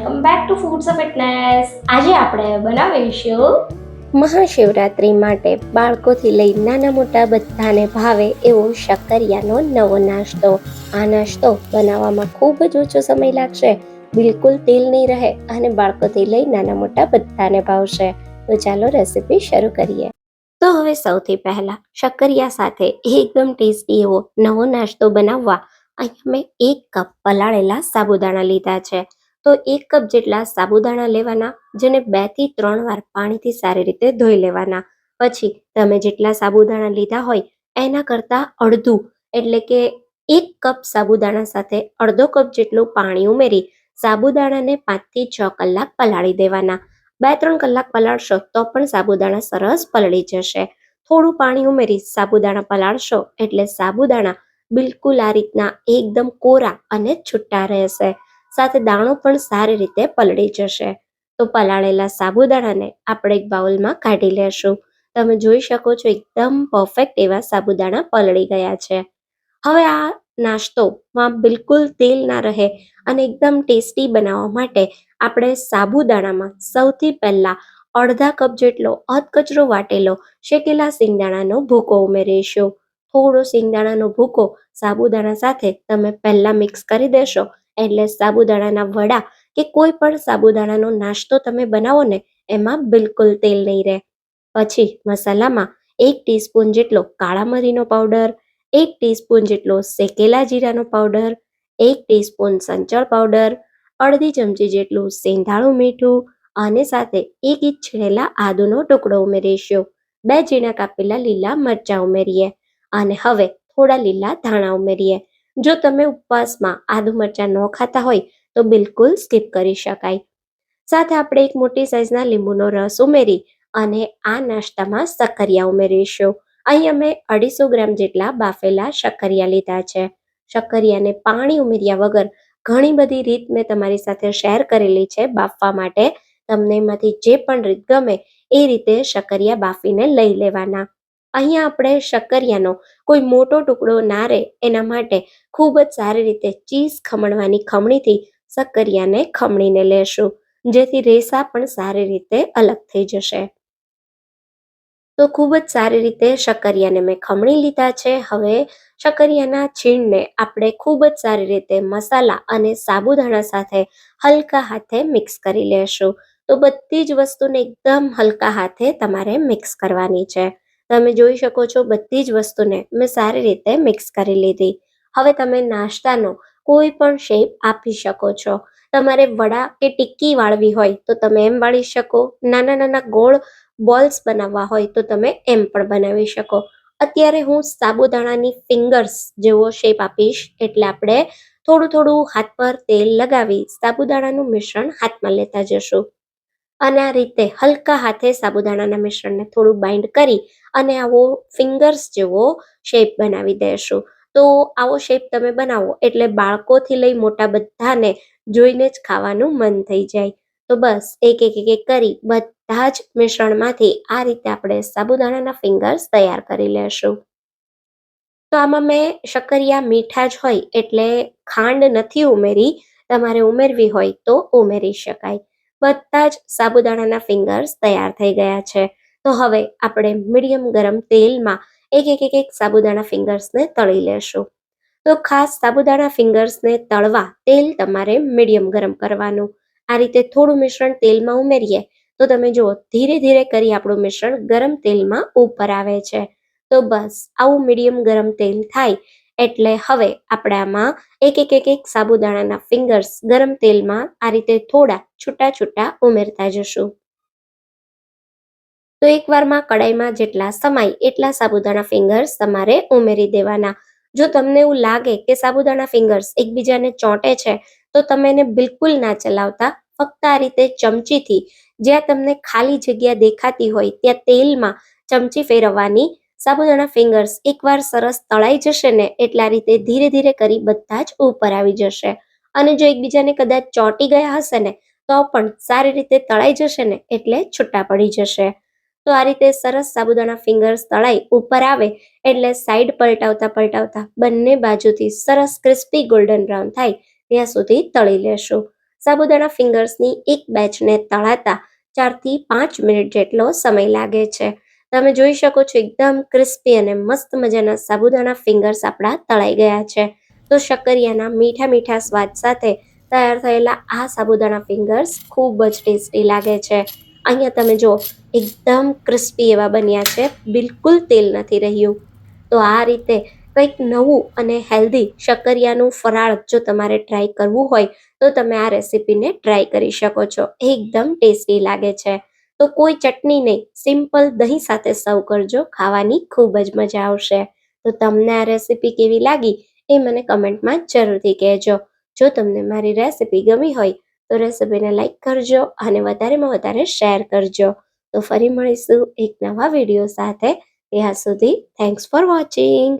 Welcome back to foods of fitness આજે આપણે બનાવીશું મહાશિવરાત્રિ માટે બાળકોથી લઈ નાના મોટા બધાને ભાવે એવો શક્કરિયાનો નવો નાસ્તો. આ નાસ્તો બનાવવામાં ખૂબ જ ઓછો સમય લાગશે. બિલકુલ તેલ નહીં રહે અને બાળકોથી લઈ નાના મોટા બધાને ભાવશે. તો ચાલો રેસીપી શરૂ કરીએ. તો હવે સૌથી પહેલા શક્કરિયા સાથે એકદમ ટેસ્ટી એવો નવો નાસ્તો બનાવવા. અહીંયા મેં એક કપ પલાળેલા સાબુદાણા લીધા છે. તો એક કપ જેટલા સાબુદાણા લેવાના, જેને બેથી ત્રણ વાર પાણીથી સારી રીતે ધોઈ લેવાના. પછી તમે જેટલા સાબુદાણા લીધા હોય, એના કરતાં અડધું, એટલે કે એક કપ સાબુદાણા સાથે અડધો કપ જેટલું પાણી ઉમેરી, સાબુદાણાને પાંચથી છ કલાક પલાળી દેવાના. બે ત્રણ કલાક પલાળશો, તો પણ સાબુદાણા સરસ પલળી જશે. થોડું પાણી ઉમેરી સાબુદાણા પલાળશો, એટલે સાબુદાણા બિલકુલ આ રીતના એકદમ કોરા અને છૂટા રહેશે. સાથે દાણો પણ સારી રીતે પલળી જશે. તો પલાળેલા સાબુદાણાને આપણે એક બાઉલમાં કાઢી લેશું. તમે જોઈ શકો છો એકદમ પરફેક્ટ એવા સાબુદાણા પલળી ગયા છે. હવે આ નાસ્તોમાં બિલકુલ તેલ ના રહે અને એકદમ ટેસ્ટી બનાવવા માટે આપણે સાબુદાણામાં સૌથી પહેલા અડધા કપ જેટલો અધકચરો વાટેલો શેકેલા સિંગદાણાનો ભૂકો ઉમેરીશું. થોડો સિંગદાણાનો ભૂકો સાબુદાણા સાથે તમે પહેલા મિક્સ કરી દેશો. એટલે સાબુદાણાના વડા કે કોઈ પણ સાબુદાણાનો નાસ્તો તમે બનાવો ને, એમાં બિલકુલ તેલ નહીં રહે. પછી મસાલામાં એક ટીસ્પૂન જેટલો કાળા મરીનો પાવડર, એક ટીસ્પૂન જેટલો શેકેલા જીરાનો પાવડર, એક ટીસ્પૂન સંચળ પાવડર, અડધી ચમચી જેટલું સેંધાળું મીઠું અને સાથે એક ઇંચ છીણેલા આદુનો ટુકડો ઉમેરીશું. બે ઝીણા કાપેલા લીલા મરચાં ઉમેરીએ. અને હવે થોડા લીલા ધાણા ઉમેરીએ. જો તમે ઉપવાસમાં આદુ મરચાં ન ખાતા હોય, તો બિલકુલ સ્કીપ કરી શકાય. સાથે આપણે એક મોટી સાઇઝના લીંબુનો રસ ઉમેરી અને આ નાસ્તામાં સક્કરિયા ઉમેરીશું. અહીં અમે અઢીસો ગ્રામ જેટલા બાફેલા શક્કરિયા લીધા છે. શક્કરિયાને પાણી ઉમેર્યા વગર ઘણી બધી રીત મેં તમારી સાથે શેર કરેલી છે બાફવા માટે. તમને એમાંથી જે પણ રીત ગમે એ રીતે શક્કરિયા બાફીને લઈ લેવાના. અહીંયા આપણે શક્કરિયાનો કોઈ મોટો ટુકડો ના રહે એના માટે ખૂબ જ સારી રીતે ચીઝ ખમણવાની ખમણીથી શક્કરિયાને ખમણીને લેશું. જેથી રેસા પણ સારી રીતે અલગ થઈ જશે. તો ખૂબ જ સારી રીતે શક્કરિયાને મેં ખમણી લીધા છે. હવે શક્કરિયાના છીણને આપણે ખૂબ જ સારી રીતે મસાલા અને સાબુદાણા સાથે હલકા હાથે મિક્સ કરી લેશું. તો બધી જ વસ્તુને એકદમ હલકા હાથે તમારે મિક્સ કરવાની છે. તમે જોઈ શકો છો બધી જ વસ્તુને મેં સારી રીતે મિક્સ કરી લીધી. હવે તમે નાસ્તાનો કોઈ પણ શેપ આપી શકો છો. તમારે વડા કે ટિક્કી વાળવી હોય તો તમે એમ વાળી શકો. નાના નાના ગોળ બોલ્સ બનાવવા હોય તો તમે એમ પણ બનાવી શકો. અત્યારે હું સાબુદાણાની ફિંગર્સ જેવો શેપ આપીશ એટલે આપણે થોડું થોડું હાથ પર તેલ લગાવી સાબુદાણાનું મિશ્રણ હાથમાં લેતા જશું. અને આ રીતે હલકા હાથે સાબુદાણાના મિશ્રણને થોડું બાઇન્ડ કરી અને આવો ફિંગર્સ જેવો શેપ બનાવી દેશું. તો આવો શેપ તમે બનાવો એટલે બાળકોથી લઈ મોટા બધાને જોઈને જ ખાવાનું મન થઈ જાય. તો બસ એક એક એક કરી બધા જ મિશ્રણમાંથી આ રીતે આપણે સાબુદાણાના ફિંગર્સ તૈયાર કરી લેશું. તો આમાં મેં શક્કરિયા મીઠા જ હોય એટલે ખાંડ નથી ઉમેરી, તમારે ઉમેરવી હોય તો ઉમેરી શકાય. બધા જ સાબુદાણાના ફિંગર્સ તૈયાર થઈ ગયા છે. તો હવે આપણે મીડિયમ ગરમ તેલમાં એક એક એક એક સાબુદાણા ફિંગર્સને તળી લેશું. તો ખાસ સાબુદાણા ફિંગર્સને તળવા તેલ તમારે મીડિયમ ગરમ કરવાનું. આ રીતે થોડું મિશ્રણ તેલમાં ઉમેરીએ તો તમે જુઓ, ધીરે ધીરે કરી આપણું મિશ્રણ ગરમ તેલમાં ઉપર આવે છે. તો બસ, આવું મીડિયમ ગરમ તેલ થાય એટલે હવે આપણે આમાં એક એક એક એક સાબુદાણાના ફિંગર્સ ગરમ તેલમાં આ રીતે થોડા છૂટા છૂટા ઉમેરતા જશું. તો એકવારમાં કડાઈમાં જેટલા સમાય એટલા સાબુદાણા ફિંગર્સ તમારે ઉમેરી દેવાના. જો તમને એવું લાગે કે સાબુદાણા ફિંગર્સ એકબીજાને ચોંટે છે, તો તમે એને બિલકુલ ના ચલાવતા. ફક્ત આ રીતે ચમચીથી જ્યાં તમને ખાલી જગ્યા દેખાતી હોય ત્યાં તેલમાં ચમચી ફેરવવાની સાબુદાણા ફિંગર્સ એકવાર સરસ તળાઈ જશે ને એટલા રીતે ધીરે ધીરે કરી બધા જ ઉપર આવી જશે. અને જો એકબીજાને કદાચ ચોંટી ગયા હશે ને, તો પણ સારી રીતે તળાઈ જશે ને એટલે છૂટા પડી જશે. તો આ રીતે સરસ સાબુદાણા ફિંગર્સ તળાઈ ઉપર આવે એટલે સાઈડ પલટાવતા પલટાવતા બંને બાજુથી સરસ ક્રિસ્પી ગોલ્ડન બ્રાઉન થાય ત્યાં સુધી તળી લેશું. સાબુદાણા ફિંગર્સની એક બેચને તળાતા ચારથી પાંચ મિનિટ જેટલો સમય લાગે છે. તમે જોઈ શકો છો, એકદમ ક્રિસ્પી અને મસ્ત મજાના સાબુદાણા ફિંગર્સ આપણા તળાઈ ગયા છે. તો શક્કરિયાના મીઠા મીઠા સ્વાદ સાથે તૈયાર થયેલા આ સાબુદાણા ફિંગર્સ ખૂબ જ ટેસ્ટી લાગે છે. અહીંયા તમે જો, એકદમ ક્રિસ્પી એવા બન્યા છે, બિલકુલ તેલ નથી રહ્યું. તો આ રીતે કંઈક નવું અને હેલ્ધી શક્કરિયાનું ફરાળ જો તમારે ટ્રાય કરવું હોય, તો તમે આ રેસીપીને ટ્રાય કરી શકો છો. એકદમ ટેસ્ટી લાગે છે. તો કોઈ ચટણી નહીં. સિમ્પલ દહીં સાથે સર્વ કરજો. ખાવાની ખૂબ જ મજા આવશે. તો તમને આ રેસીપી કેવી લાગી એ મને કમેન્ટમાં જરૂરથી કહેજો. જો તમને મારી રેસીપી ગમી હોય તો રેસીપીને લાઈક કરજો અને વધારેમાં વધારે શેર કરજો. તો ફરી મળીશું એક નવા વીડિયો સાથે. ત્યાં સુધી થેન્ક્સ ફોર વોચિંગ